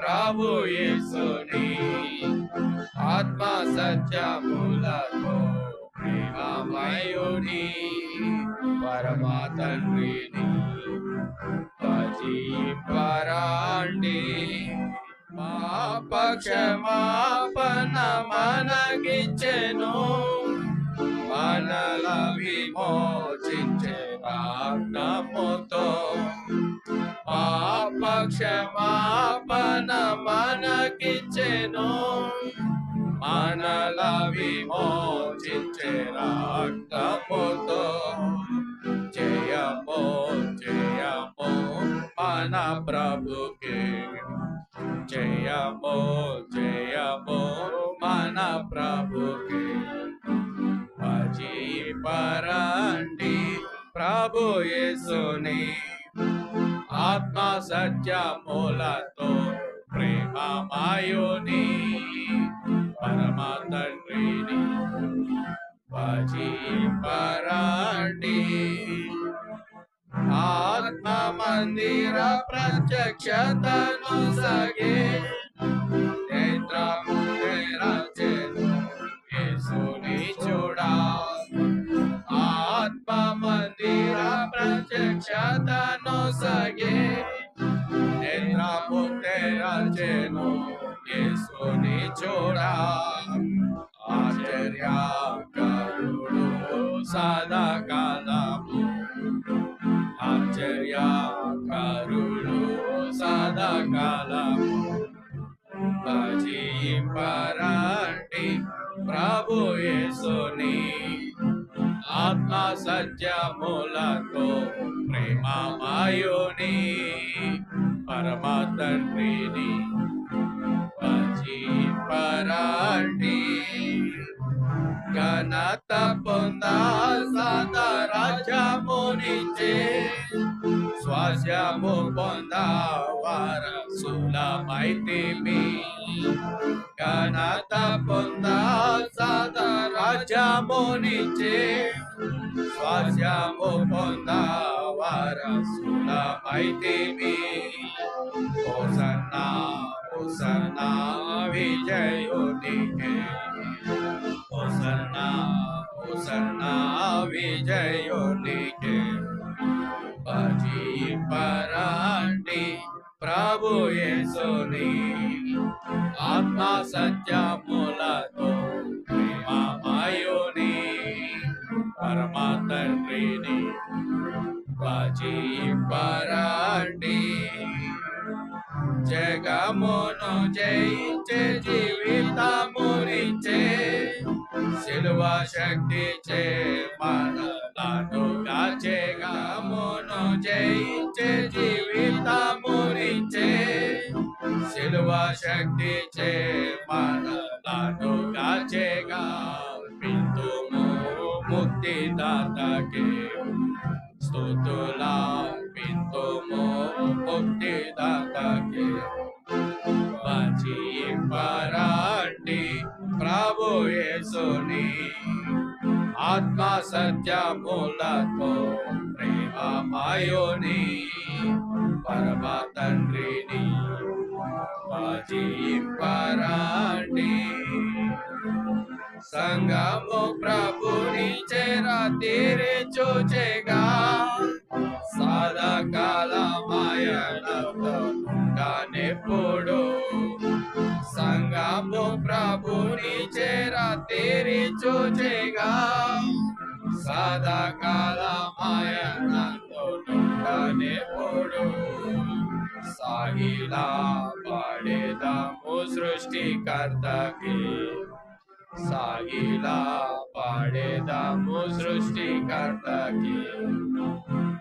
ప్రభు యేసుని. ఆత్మ సత్యములతో ప్రేమమయుని. పరమ తండ్రిని భజింపరాండి మా పక్షమాపణ మనగిచ్చెను మనల విమోచించే రాగ్నముతో రక్తముతో పాపక్షమాపణ మనకిచ్చెను మనల విమోచించే రక్తముతో జయము జయము మన ప్రభుకి. జయము జయము మన ప్రభుకి. భజీ పరండి ప్రభు యేసుని. ఆత్మ సత్యములతో ప్రేమమాయుని పరమ తండ్రిని పరండి ఆత్మ మందిర ప్రత్యక్షతను సగే నేత్రము తెరచెను యేసుని చూడా ఆత్మ మందిర ప్రత్యక్షతను సగే నేత్రము తెరచెను యేసుని చూడా ఆశ్చర్యకరుడు సదాకాలము ఆశ్చర్యకరుడు సదాకాలము భజింపరండి ప్రభు యేసుని ఆత్మ సత్యములతో ప్రేమమాయుని పరమ తండ్రిని పరాటి ఘనత పొందా సదా రాజ్యమునిచే స్వాస్యము పొందా వారసులమైతిమి. ఘనత పొందా monice, Swasiamo pondavara sulla mighty me. Hosanna, Hosanna, Vijayodike. Hosanna, Hosanna, Vijayodike. Paji Parandi, Prabhu Yesuni, Atma Satya. పరండి జగమును జయించే జీవితమునిచ్చే శిలువ శక్తి చే మనలను జగమును జయించే జీవితమునిచ్చే శిలువ శక్తి చే మనలను కాచేగా పింతుము ముక్తిదాతకే. స్తుతులా పింతుము ముక్తిదాతకే పరండి ప్రభు యేసుని ఆత్మ సత్యములతో ప్రేమమయుని పరమ తండ్రిని పరండి సంగము ప్రభుని చెర తీరి చూచెగా సదాకాలమాయనెప్పుడు సంగము ప్రభుని చెర తీరి చూచెగా సదాకాలమాయనెప్పుడు సాగిలా పడేదాము సృష్టికర్తకి సాగిలా పాడేదాము సృష్టికర్తకి.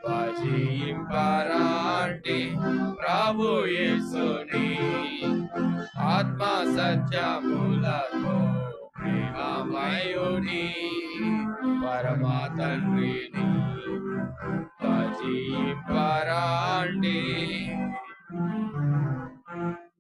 భజింపరాటి ప్రభు యేసుని. ఆత్మ సత్యములతో ప్రేమమయుని. పరమా తండ్రిని భజింపరాండి